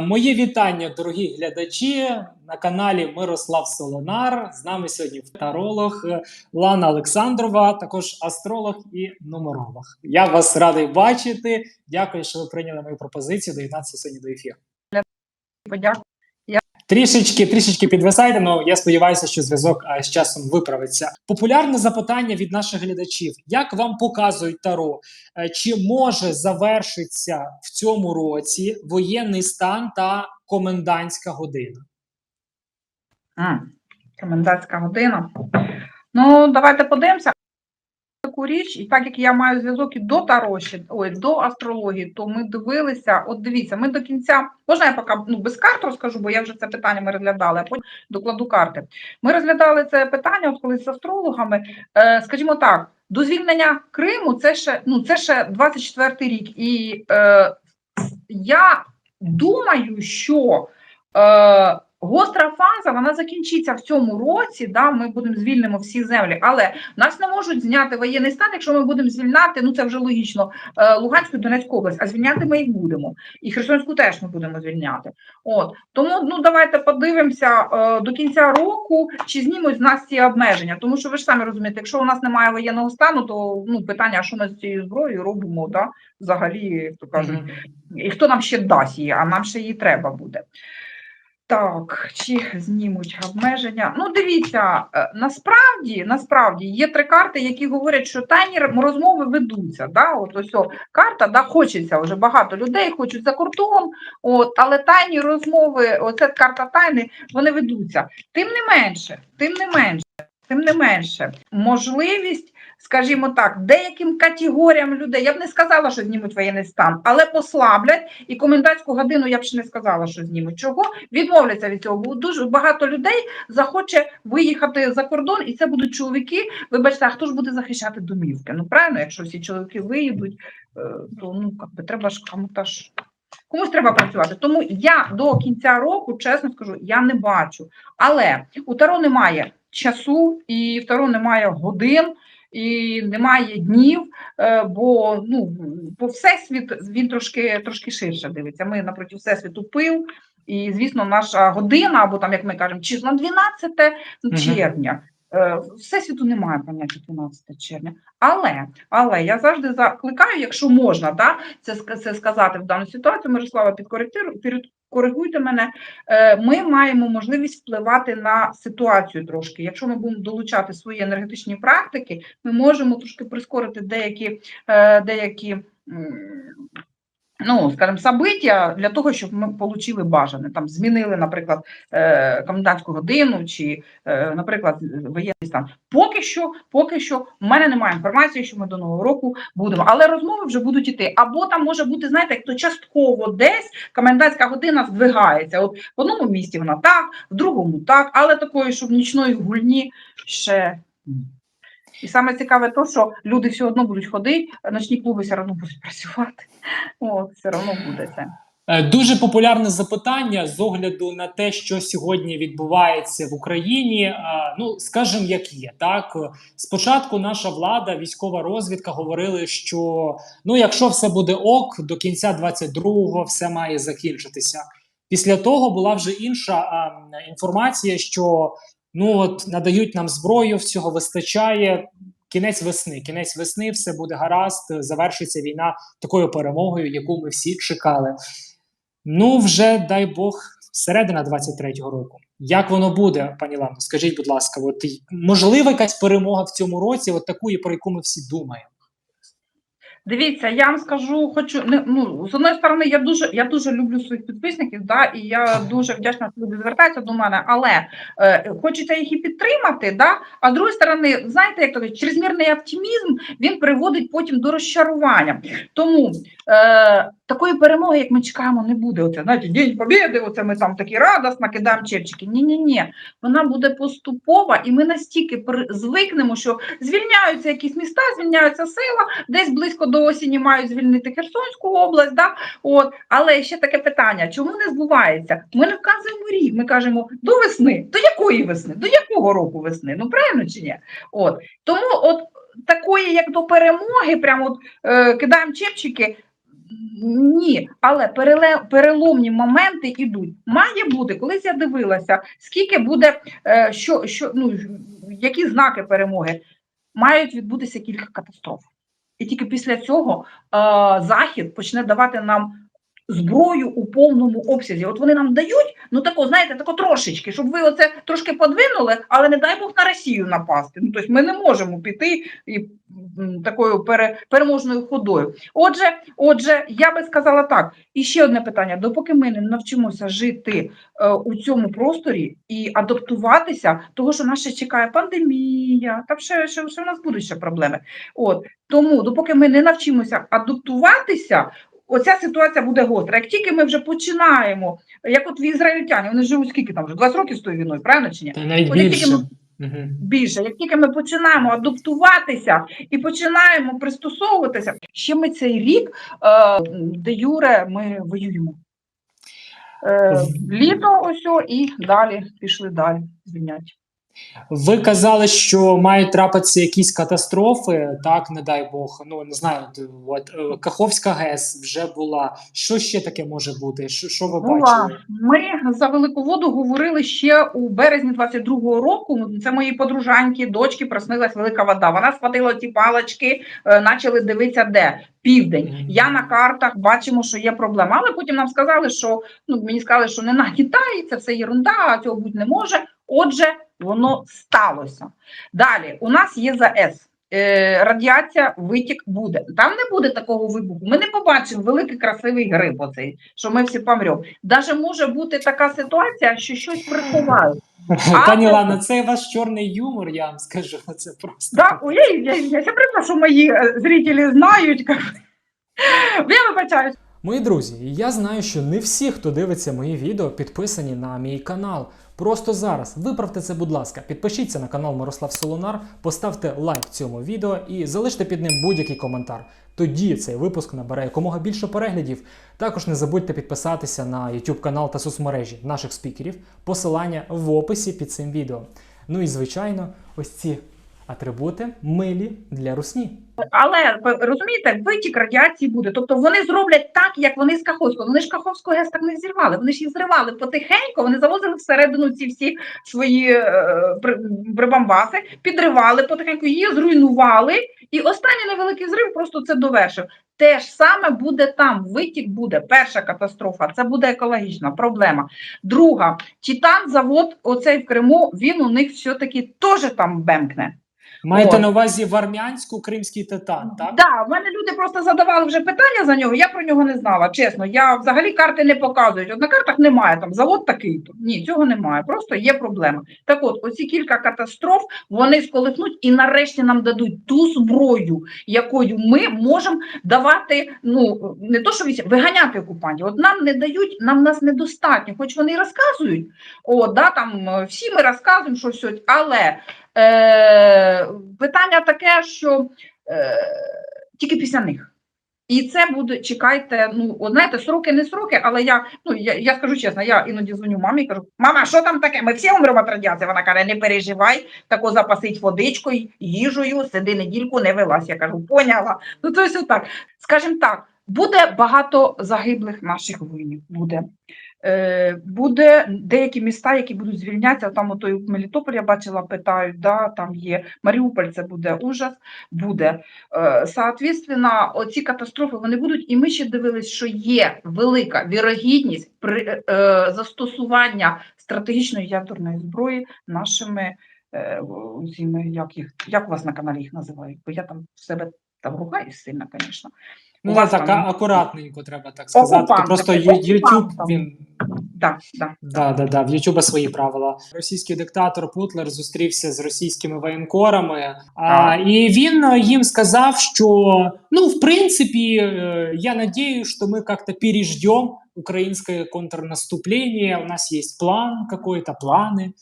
Мої вітання, дорогі глядачі на каналі Мирослав Солонар. З нами сьогодні таролог Лана Олександрова, також астролог і нумеролог. Я вас радий бачити. Дякую, що ви прийняли мою пропозицію доєднатися сьогодні до ефіру. Подякую. Трішечки, трішечки підвисайте, але я сподіваюся, що зв'язок з часом виправиться. Популярне запитання від наших глядачів: як вам показують таро? Е, Чи може завершитися в цьому році воєнний стан та комендантська година? Комендантська година. Ну, давайте подивимося. Таку річ, і так як я маю зв'язок і до Таро, ще, ой, до астрології, то ми дивилися, от дивіться, ми до кінця, можна я поки ну, без карт розкажу, бо я вже це питання ми розглядали, а потім докладу карти. Ми розглядали це питання, от коли з астрологами, е, скажімо так, до звільнення Криму це ще, ну, це ще 24 рік. І е, я думаю, що е, гостра фаза вона закінчиться в цьому році. Да, Ми будемо звільнимо всі землі, але нас не можуть зняти воєнний стан, якщо ми будемо звільняти. Ну це вже логічно. е, Луганську Донецьку область, а звільняти ми їх будемо. І Херсонську теж ми будемо звільняти. От тому ну давайте подивимося е, до кінця року, чи знімуть з нас ці обмеження. Тому що ви ж самі розумієте, якщо у нас немає воєнного стану, то ну питання, що ми з цією зброєю робимо, да? взагалі, як то кажуть. І хто нам ще дасть її, а нам ще її треба буде. Так, чи знімуть обмеження? Ну, дивіться, е, насправді, насправді є три карти, які говорять, що тайні розмови ведуться. Да? От ось карта, да, хочеться вже багато людей, хочуть за кордон, от, але тайні розмови, оце карта тайни, вони ведуться. Тим не менше, тим не менше, тим не менше, можливість скажімо так, деяким категоріям людей, я б не сказала, що знімуть воєнний стан, але послаблять і комендантську годину я б ще не сказала, що знімуть. Чого відмовляться від цього? Бо дуже багато людей захоче виїхати за кордон, і це будуть чоловіки. Вибачте, а хто ж буде захищати домівки? Ну правильно, якщо всі чоловіки виїдуть, е, то ну би треба ж кому-то ж. Комусь треба працювати. Тому я до кінця року, чесно скажу, я не бачу. Але у Таро немає часу, і в Таро немає годин, і немає днів, е, бо ну, бо всесвіт він трошки трошки ширше дивиться. Ми напроти всесвіту пил, і звісно, наша година, або там, як ми кажемо, число 12 червня. Е, Всесвіту немає поняття 12 червня. Але, але я завжди закликаю, якщо можна, да, це, це сказати в дану ситуацію, Мирослава, підкоректиру- підкоригуйте мене. Е, Ми маємо можливість впливати на ситуацію трошки. Якщо ми будемо долучати свої енергетичні практики, ми можемо трошки прискорити деякі, е, деякі. Ну, скажімо, собиття для того, щоб ми отримали бажане. Там змінили, наприклад, е, комендантську годину чи, е, наприклад, воєнний стан. Поки що, поки що, в мене немає інформації, що ми до нового року будемо, але розмови вже будуть іти. Або там може бути, знаєте, як то частково десь комендантська година здвигається. От в одному місті вона так, в другому так, але такої, щоб нічної гульні ще. І саме цікаве то, що люди все одно будуть ходити, ночні клуби все одно будуть працювати. От, все одно буде це. Е, Дуже популярне запитання з огляду на те, що сьогодні відбувається в Україні. Е, Ну, скажімо, як є так. Спочатку наша влада, військова розвідка говорили, що ну, якщо все буде ок, до кінця 22-го все має закінчитися. Після того була вже інша а, інформація, що ну от надають нам зброю, всього вистачає. Кінець весни, кінець весни, все буде гаразд. Завершиться війна такою перемогою, яку ми всі чекали. Ну, вже дай Бог, середина 23-го року. Як воно буде, пані Лано? Скажіть, будь ласка, от можлива якась перемога в цьому році, от такої, про яку ми всі думаємо? Дивіться, я вам скажу, хочу не ну з одної сторони, я дуже я дуже люблю своїх підписників, да, і я дуже вдячна, що люди звертаються до мене, але е, хочеться їх і підтримати. Да, а з другої сторони, знаєте, як то кажуть, чрезмірний оптимізм він приводить потім до розчарування. Тому е, такої перемоги, як ми чекаємо, не буде. Оце знаєте, День Побєди, оце ми там такі радосно кидаємо черчики. Ні, ні, ні. Вона буде поступова, і ми настільки звикнемо, що звільняються якісь міста, звільняються села, десь близько до осені мають звільнити Херсонську область. Да? От. Але ще таке питання: чому не збувається? Ми не вказуємо рік, ми кажемо до весни. До якої весни? До якого року весни? Ну правильно чи ні? От. Тому от такої, як до перемоги, прямо от, е, кидаємо чепчики. Ні, але переломні моменти йдуть. Має бути, колись я дивилася, скільки буде, е, що, що, ну, які знаки перемоги. Мають відбутися кілька катастроф. І тільки після цього е, Захід почне давати нам зброю у повному обсязі. От вони нам дають, ну тако, знаєте, тако трошечки, щоб ви оце трошки подвинули, але не дай Бог на Росію напасти. Ну, тобто ми не можемо піти і такою пере, переможною ходою. Отже, отже, я би сказала так. І ще одне питання: допоки ми не навчимося жити е, у цьому просторі і адаптуватися, того що нас ще чекає пандемія, там ще, ще, ще в нас будуть ще проблеми. От тому, допоки ми не навчимося адаптуватися. Оця ситуація буде гостра. Як тільки ми вже починаємо, як от в ізраїльтяні, вони живуть скільки там вже 20 років з тою війною, правильно чи ні? Та навіть От як тільки більше. ми Мгм. більше. Як тільки ми починаємо адаптуватися і починаємо пристосовуватися, ще ми цей рік е, де юре ми воюємо. Е, літо ось і далі пішли далі звільняти. Ви казали, що мають трапитися якісь катастрофи, так, не дай Бог. Ну не знаю, от е, Каховська ГЕС вже була. Що ще таке може бути? Що, що ви Була. бачили? Ми за велику воду говорили ще у березні 22-го року. Це мої подружаньки, дочки, проснилась велика вода. Вона схватила ті палочки, е, почали дивитися, де південь. Я на картах бачимо, що є проблема. Але потім нам сказали, що ну мені сказали, що не нагнітає, це все єрунда, цього бути не може. Отже, воно сталося. Далі у нас є ЗАЕС. Радіація, витік буде. Там не буде такого вибуху. Ми не побачимо великий красивий гриб, оцей, що ми всі помремо. Даже може бути така ситуація, що щось приховають. Пані Лана, це ваш чорний юмор, я вам скажу. Це просто Да, ой, я, я, я, я що мої е, зрителі знають. Я вибачаюсь. Мої друзі, я знаю, що не всі, хто дивиться мої відео, підписані на мій канал. Просто зараз виправте це, будь ласка, підпишіться на канал Мирослав Солонар, поставте лайк цьому відео і залиште під ним будь-який коментар. Тоді цей випуск набере якомога більше переглядів. Також не забудьте підписатися на YouTube канал та соцмережі наших спікерів. Посилання в описі під цим відео. Ну і звичайно, ось ці атрибути милі для русні. Але розумієте, витік радіації буде. Тобто вони зроблять так, як вони з Каховського. Вони ж Каховську ГЕС так не зірвали. Вони ж їх зривали потихеньку. Вони завозили всередину ці всі свої е, прибамбаси, підривали потихеньку, її зруйнували. І останній невеликий зрив просто це довершив. Те ж саме буде там. Витік буде. Перша катастрофа. Це буде екологічна проблема. Друга, Титан завод, оцей в Криму, він у них все-таки теж там бемкне. Маєте Ой. на увазі в армянську кримський титан, так? Да, в мене люди просто задавали вже питання за нього. Я про нього не знала. Чесно, я взагалі карти не показують. От на картах немає там завод такий. то Ні, цього немає. Просто є проблема. Так от, оці кілька катастроф вони сколихнуть і нарешті нам дадуть ту зброю, якою ми можемо давати. Ну не то, що вісім, виганяти окупантів. От нам не дають, нам нас недостатньо. Хоч вони і розказують. О, да, там е, всі ми розказуємо, що все, але е, питання таке, що е, тільки після них. І це буде, чекайте, ну, от знаєте, сроки не сроки, але я, ну, я, я скажу чесно, я іноді дзвоню мамі і кажу, мама, що там таке? Ми всі умремо від радіації. Вона каже, не переживай, тако запасить водичкою, їжею, сиди недільку, не велась. Я кажу, поняла. Ну, то ось так. Скажімо так, буде багато загиблих наших воїнів. Буде. Е, буде деякі міста, які будуть звільнятися. Там ото Мелітополь я бачила, питають, да, там є Маріуполь, це буде ужас, буде. Е, Соответственно, оці катастрофи вони будуть, і ми ще дивились, що є велика вірогідність при е, застосування стратегічної ядерної зброї нашими цими, як їх, як у вас на каналі їх називають? Бо я там в себе там ругаюсь сильно, звісно. Ну, так там- акуратненько треба так сказати. Окупанти, Просто YouTube, він Да, да. Да, да, да. В Ютуба свої правила. Російський диктатор Путлер зустрівся з російськими воєнкорами, а, і він е, їм сказав, що ну, в принципі, е, я надеюсь, что мы как-то переждем украинское контрнаступление. У нас есть план, какой-то плани. Е,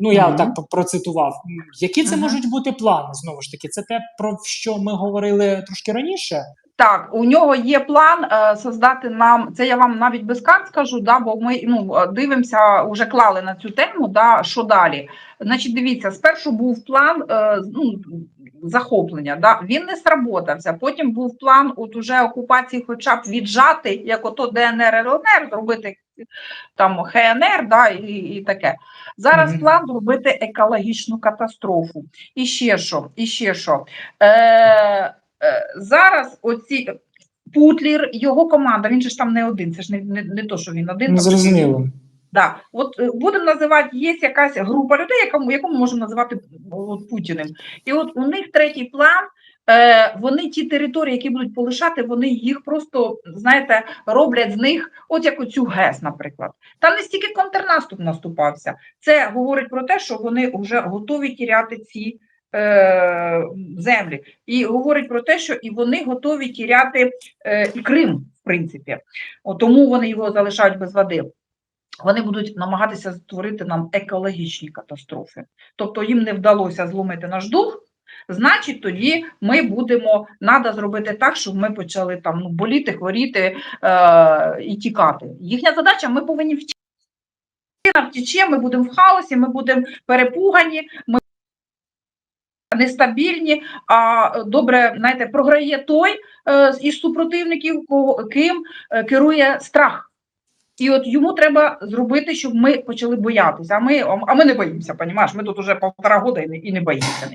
Ну, я Мгм. так процитував. Які це Мгм. можуть бути плани? Знову ж таки, це те, про що ми говорили трошки раніше. Так, у нього є план е, создати нам. Це я вам навіть без карт скажу, да, бо ми ну е, дивимося, вже клали на цю тему. Да, що далі? Значить, дивіться, спершу був план. Е, ну захоплення. Да? Він не сработався. Потім був план от уже окупації, хоча б віджати, як ото ДНР ЛНР, зробити там ХНР, да, і, і таке. Зараз Мгм. план зробити екологічну катастрофу. І ще що, і ще що. Е, зараз оці Путлір, його команда, він же ж там не один, це ж не, не, не то, що він один. Зрозуміло. Да. От е, будемо називати, є якась група людей, яку, яку ми можемо називати от, Путіним. І от у них третій план. Е, вони ті території, які будуть полишати, вони їх просто, знаєте, роблять з них, от як оцю ГЕС, наприклад. Там не стільки контрнаступ наступався. Це говорить про те, що вони вже готові тіряти ці е, землі. І говорить про те, що і вони готові тіряти е, і Крим, в принципі. От, тому вони його залишають без води вони будуть намагатися створити нам екологічні катастрофи. Тобто їм не вдалося зломити наш дух. Значить, тоді ми будемо треба зробити так, щоб ми почали там ну, боліти, хворіти е, і тікати. Їхня задача: ми повинні втікти. Нам втече, ми будемо в хаосі, ми будемо перепугані, ми нестабільні. А добре, знаєте, програє той е, із супротивників, ким е, керує страх. І от йому треба зробити, щоб ми почали боятися. А ми, а ми не боїмося, понімаєш? Ми тут уже півтора года і не, і не боїмося.